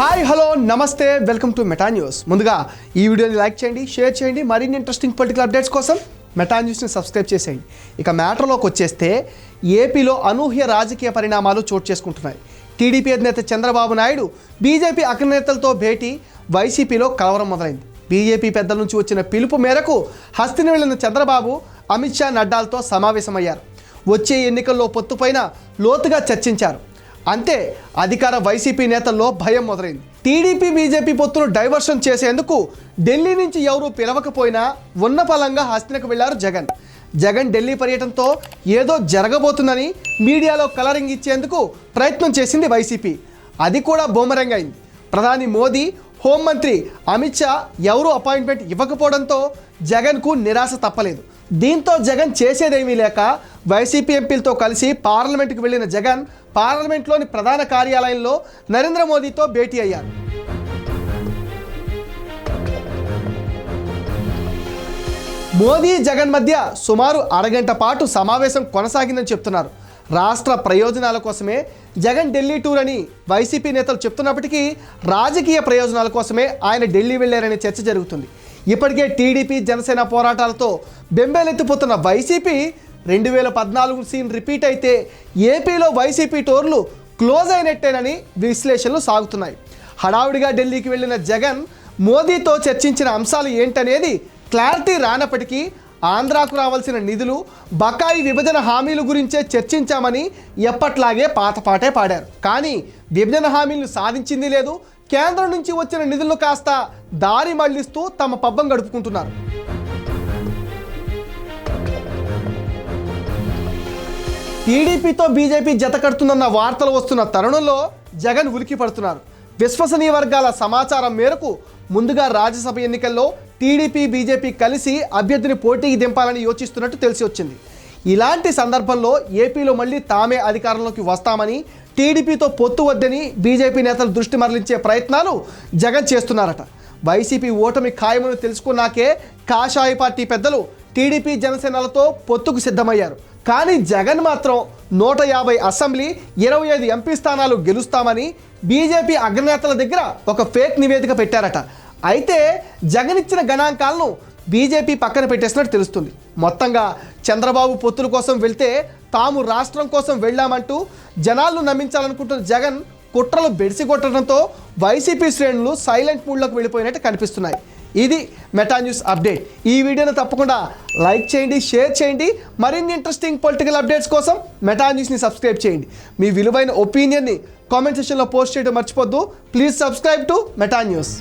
Hi hello namaste welcome to Meta news. ముందుగా ఈ వీడియోని లైక్ చేయండి షేర్ చేయండి మరిన్ని ఇంట్రెస్టింగ్ పొలిటికల్ అప్డేట్స్ కోసం మెటా న్యూస్ని సబ్స్క్రైబ్ చేసేయండి. ఇక మ్యాటర్లోకి వచ్చేస్తే ఏపీలో అనూహ్య రాజకీయ పరిణామాలు చోటు చేసుకుంటున్నాయి. టీడీపీ అధినేత చంద్రబాబు నాయుడు బీజేపీ అగ్రనేతలతో భేటీ వైసీపీలో కలవరం మొదలైంది. బీజేపీ పెద్దల నుంచి వచ్చిన పిలుపు మేరకు హస్తిని వెళ్ళిన చంద్రబాబు అమిత్ షా నడ్డాలతో సమావేశమయ్యారు. వచ్చే ఎన్నికల్లో పొత్తుపైన లోతుగా చర్చించారు. అంతే అధికార వైసీపీ నేతల్లో భయం మొదలైంది. టీడీపీ బీజేపీ పొత్తును డైవర్షన్ చేసేందుకు ఢిల్లీ నుంచి ఎవరూ పిలవకపోయినా ఉన్న ఫలంగా హస్తినకు వెళ్ళారు జగన్. జగన్ ఢిల్లీ పర్యటనతో ఏదో జరగబోతుందని మీడియాలో కలరింగ్ ఇచ్చేందుకు ప్రయత్నం చేసింది వైసీపీ. అది కూడా బొమ్మరంగ్ అయింది. ప్రధాని మోదీ హోంమంత్రి అమిత్ షా ఎవరూ అపాయింట్మెంట్ ఇవ్వకపోవడంతో జగన్కు నిరాశ తప్పలేదు. దీంతో జగన్ చేసేదేమీ లేక వైసీపీ ఎంపీలతో కలిసి పార్లమెంటుకు వెళ్ళిన జగన్ పార్లమెంట్లోని ప్రధాన కార్యాలయంలో నరేంద్ర మోదీతో భేటీ అయ్యారు. మోదీ జగన్ మధ్య సుమారు అరగంట పాటు సమావేశం కొనసాగిందని చెప్తున్నారు. రాష్ట్ర ప్రయోజనాల కోసమే జగన్ ఢిల్లీ టూర్ అని వైసీపీ నేతలు చెప్తున్నప్పటికీ రాజకీయ ప్రయోజనాల కోసమే ఆయన ఢిల్లీ వెళ్ళారనే చర్చ జరుగుతుంది. ఇప్పటికే టీడీపీ జనసేన పోరాటాలతో బెంబేలెత్తిపోతున్న వైసీపీ రెండు వేల పద్నాలుగు సీన్ రిపీట్ అయితే ఏపీలో వైసీపీ టోర్లు క్లోజ్ అయినట్టేనని విశ్లేషణలు సాగుతున్నాయి. హడావుడిగా ఢిల్లీకి వెళ్ళిన జగన్ మోదీతో చర్చించిన అంశాలు ఏంటనేది క్లారిటీ రానప్పటికీ ఆంధ్రాకు రావాల్సిన నిధులు బకాయి విభజన హామీల గురించే చర్చించామని ఎప్పట్లాగే పాతపాటే పాడారు. కానీ విభజన హామీలను సాధించింది లేదు కేంద్రం నుంచి వచ్చిన నిధులను కాస్త దారి మళ్ళిస్తూ తమ పబ్బం గడుపుకుంటున్నారు. టీడీపీతో బీజేపీ జత కడుతుందన్న వార్తలు వస్తున్న తరుణంలో జగన్ ఉలికి పడుతున్నారు. విశ్వసనీయ వర్గాల సమాచారం మేరకు ముందుగా రాజ్యసభ ఎన్నికల్లో టీడీపీ బీజేపీ కలిసి అభ్యర్థిని పోటీకి దింపాలని యోచిస్తున్నట్టు తెలిసి వచ్చింది. ఇలాంటి సందర్భంలో ఏపీలో మళ్ళీ తామే అధికారంలోకి వస్తామని టీడీపీతో పొత్తు వద్దని బీజేపీ నేతలు దృష్టి మరలించే ప్రయత్నాలు జగన్ చేస్తున్నారట. వైసీపీ ఓటమి ఖాయమని తెలుసుకున్నాకే కాషాయ పార్టీ పెద్దలు టీడీపీ జనసేనలతో పొత్తుకు సిద్ధమయ్యారు. కానీ జగన్ మాత్రం నూట యాభై అసెంబ్లీ ఇరవై ఐదు ఎంపీ స్థానాలు గెలుస్తామని బీజేపీ అగ్రనేతల దగ్గర ఒక ఫేక్ నివేదిక పెట్టారట. అయితే జగన్ ఇచ్చిన గణాంకాలను బీజేపీ పక్కన పెట్టేసినట్టు తెలుస్తుంది. మొత్తంగా చంద్రబాబు పొత్తుల కోసం వెళ్తే తాము రాష్ట్రం కోసం వెళ్ళామంటూ జనాలను నమ్మించాలనుకుంటున్న జగన్ కుట్రలు బెడిసి కొట్టడంతో వైసీపీ శ్రేణులు సైలెంట్ మూడ్లోకి వెళ్ళిపోయినట్టు కనిపిస్తున్నాయి. ఇది మెటా న్యూస్ అప్డేట్. ఈ వీడియోను తప్పకుండా లైక్ చేయండి షేర్ చేయండి. మరిన్ని ఇంట్రెస్టింగ్ పొలిటికల్ అప్డేట్స్ కోసం మెటా న్యూస్ని సబ్స్క్రైబ్ చేయండి. మీ విలువైన ఒపీనియన్ని కామెంట్ సెక్షన్లో పోస్ట్ చేయడం మర్చిపోద్దు. Please subscribe to Meta news.